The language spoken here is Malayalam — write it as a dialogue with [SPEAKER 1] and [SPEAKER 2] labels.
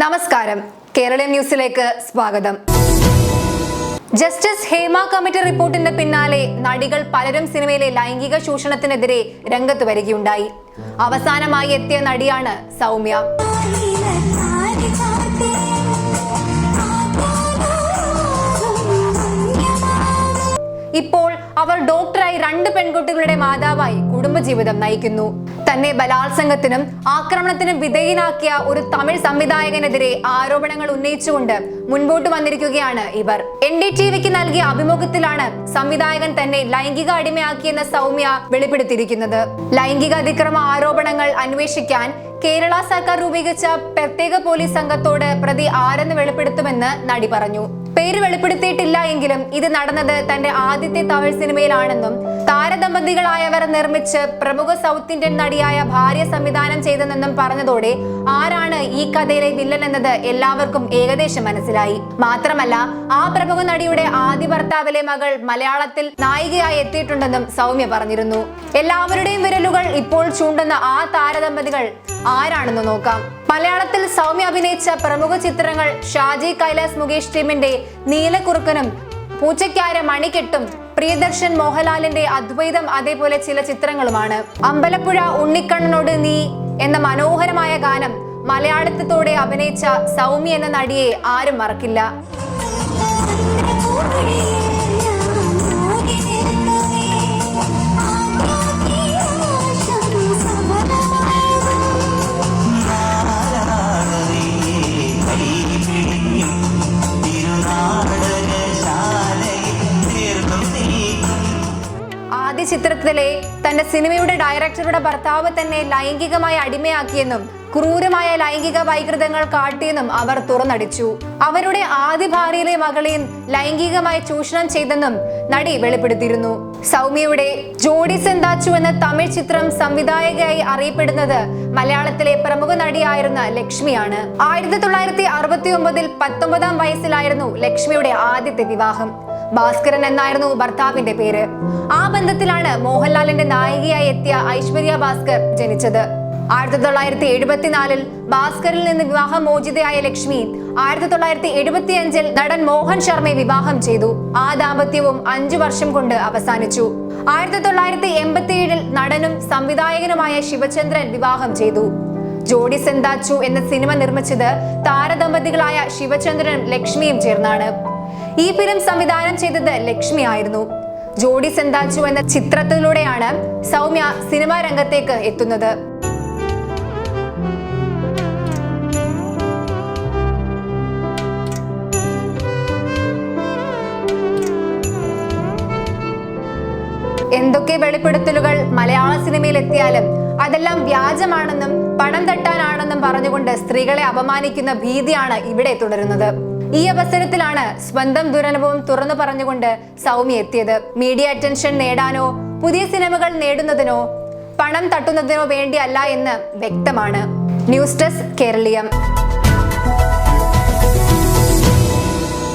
[SPEAKER 1] നമസ്കാരം. കേരള ന്യൂസിലേക്ക് സ്വാഗതം. ജസ്റ്റിസ് ഹേമ കമ്മിറ്റി റിപ്പോർട്ടിന്റെ പിന്നാലെ നടികൾ പലരും സിനിമയിലെ ലൈംഗിക ചൂഷണത്തിനെതിരെ രംഗത്ത് വരികയുണ്ടായി. അവസാനമായി എത്തിയ നടിയാണ് സൗമ്യ. ഇപ്പോൾ അവർ ഡോക്ടറായി രണ്ട് പെൺകുട്ടികളുടെ മാതാവായി കുടുംബജീവിതം നയിക്കുന്നു. തന്നെ ബലാത്സംഗത്തിനും ആക്രമണത്തിനും വിധേയനാക്കിയ ഒരു തമിഴ് സംവിധായകനെതിരെ ആരോപണങ്ങൾ ഉന്നയിച്ചുകൊണ്ട് മുൻപോട്ട് വന്നിരിക്കുകയാണ് ഇവർ. എൻ ഡി ടി വിക്ക് നൽകിയ അഭിമുഖത്തിലാണ് സംവിധായകൻ തന്നെ ലൈംഗിക അടിമയാക്കിയെന്ന സൗമ്യ വെളിപ്പെടുത്തിയിരിക്കുന്നത്. ലൈംഗിക അതിക്രമ ആരോപണങ്ങൾ അന്വേഷിക്കാൻ കേരള സർക്കാർ രൂപീകരിച്ച പ്രത്യേക പോലീസ് സംഘത്തോട് പ്രതി ആരെന്ന് വെളിപ്പെടുത്തുമെന്ന് നടി പറഞ്ഞു. പേര് വെളിപ്പെടുത്തിയിട്ടില്ല എങ്കിലും ഇത് നടന്നത് തന്റെ ആദ്യത്തെ തമിഴ് സിനിമയിലാണെന്നും താരദമ്പതികളായവർ നിർമ്മിച്ച് പ്രമുഖ സൗത്ത് ഇന്ത്യൻ നടിയായ ഭാര്യ സംവിധാനം ചെയ്തെന്നും പറഞ്ഞതോടെ ആരാണ് ഈ കഥയിലെ വില്ലൻ എന്നത് എല്ലാവർക്കും ഏകദേശം മനസ്സിലായി. മാത്രമല്ല ആ പ്രമുഖ നടിയുടെ ആദ്യ ഭർത്താവിലെ മകൾ മലയാളത്തിൽ നായികയായി എത്തിയിട്ടുണ്ടെന്നും സൗമ്യ പറഞ്ഞിരുന്നു. എല്ലാവരുടെയും വിരലുകൾ ഇപ്പോൾ ചൂണ്ടുന്ന ആ താരദമ്പതികൾ ആരാണെന്ന് നോക്കാം. മലയാളത്തിൽ സൗമ്യ അഭിനയിച്ച പ്രമുഖ ചിത്രങ്ങൾ ഷാജി കൈലാസ് മുകേഷ് ടീമിന്റെ നീലക്കുറുക്കനും പൂച്ചയ്ക്കാര മണിക്കെട്ടും പ്രിയദർശൻ മോഹൻലാലിന്റെ അദ്വൈതം അതേപോലെ ചില ചിത്രങ്ങളുമാണ്. അമ്പലപ്പുഴ ഉണ്ണിക്കണ്ണനോട് നീ എന്ന മനോഹരമായ ഗാനം മലയാളത്തോടെ അഭിനയിച്ച സൗമ്യ എന്ന നടിയെ ആരും മറക്കില്ല. ചിത്രത്തിലെ തന്റെ സിനിമയുടെ ഡയറക്ടറുടെ ഭർത്താവ് തന്നെ ലൈംഗികമായി അടിമയാക്കിയെന്നും ക്രൂരമായ ലൈംഗിക വൈകൃതങ്ങൾ കാട്ടിയെന്നും അവർ തുറന്നടിച്ചു. അവരുടെ ആദ്യ ഭാര്യയിലെ മകളെയും ലൈംഗികമായി ചൂഷണം ചെയ്തെന്നും നടി വെളിപ്പെടുത്തിയിരുന്നു. സൗമ്യയുടെ ജോഡി സെന്താച്ചു എന്ന തമിഴ് ചിത്രം സംവിധായകയായി അറിയപ്പെടുന്നത് മലയാളത്തിലെ പ്രമുഖ നടിയായിരുന്ന ലക്ഷ്മിയാണ്. ആയിരത്തി തൊള്ളായിരത്തി അറുപത്തി ഒമ്പതിൽ പത്തൊമ്പതാം വയസ്സിലായിരുന്നു ലക്ഷ്മിയുടെ ആദ്യത്തെ വിവാഹം. ഭാസ്കരൻ എന്നായിരുന്നു ഭർത്താവിന്റെ പേര്. ആ ബന്ധത്തിലാണ് മോഹൻലാലിന്റെ നായികയായി എത്തിയ ഐശ്വര്യ ഭാസ്കർ ജനിച്ചത്. ആയിരത്തി തൊള്ളായിരത്തി എഴുപത്തിനാലിൽ ഭാസ്കറിൽ നിന്ന് വിവാഹമോചിതയായ ലക്ഷ്മി ആയിരത്തി തൊള്ളായിരത്തി എഴുപത്തി അഞ്ചിൽ നടൻ മോഹൻ ശർമ്മയെ വിവാഹം ചെയ്തു. ആ ദാമ്പത്യവും അഞ്ചു വർഷം കൊണ്ട് അവസാനിച്ചു. ആയിരത്തി തൊള്ളായിരത്തി എൺപത്തി ഏഴിൽ നടനും സംവിധായകനുമായ ശിവചന്ദ്രൻ വിവാഹം ചെയ്തു. ജോഡി സെന്താച്ചു എന്ന സിനിമ നിർമ്മിച്ചത് താരദമ്പതികളായ ശിവചന്ദ്രനും ലക്ഷ്മിയും ചേർന്നാണ്. ഈ ഫിലിം സംവിധാനം ചെയ്തത് ലക്ഷ്മി ആയിരുന്നു. ജോഡി സെന്താച്ചു എന്ന ചിത്രത്തിലൂടെയാണ് സൗമ്യ സിനിമാ രംഗത്തേക്ക് എത്തുന്നത്. എന്തൊക്കെ വെളിപ്പെടുത്തലുകൾ മലയാള സിനിമയിൽ എത്തിയാലും അതെല്ലാം വ്യാജമാണെന്നും പണം തട്ടാനാണെന്നും പറഞ്ഞുകൊണ്ട് സ്ത്രീകളെ അപമാനിക്കുന്ന ഭീതിയാണ് ഇവിടെ തുടരുന്നത്. ഈ അവസരത്തിലാണ് സ്വന്തം ദുരനുഭവം തുറന്നു പറഞ്ഞുകൊണ്ട് സൗമ്യ എത്തിയത്. മീഡിയ അറ്റൻഷൻ നേടാനോ പുതിയ സിനിമകൾ നേടുന്നതിനോ പണം തട്ടുന്നതിനോ വേണ്ടിയല്ല എന്ന് വ്യക്തമാണ്. News desk Keraleeyam.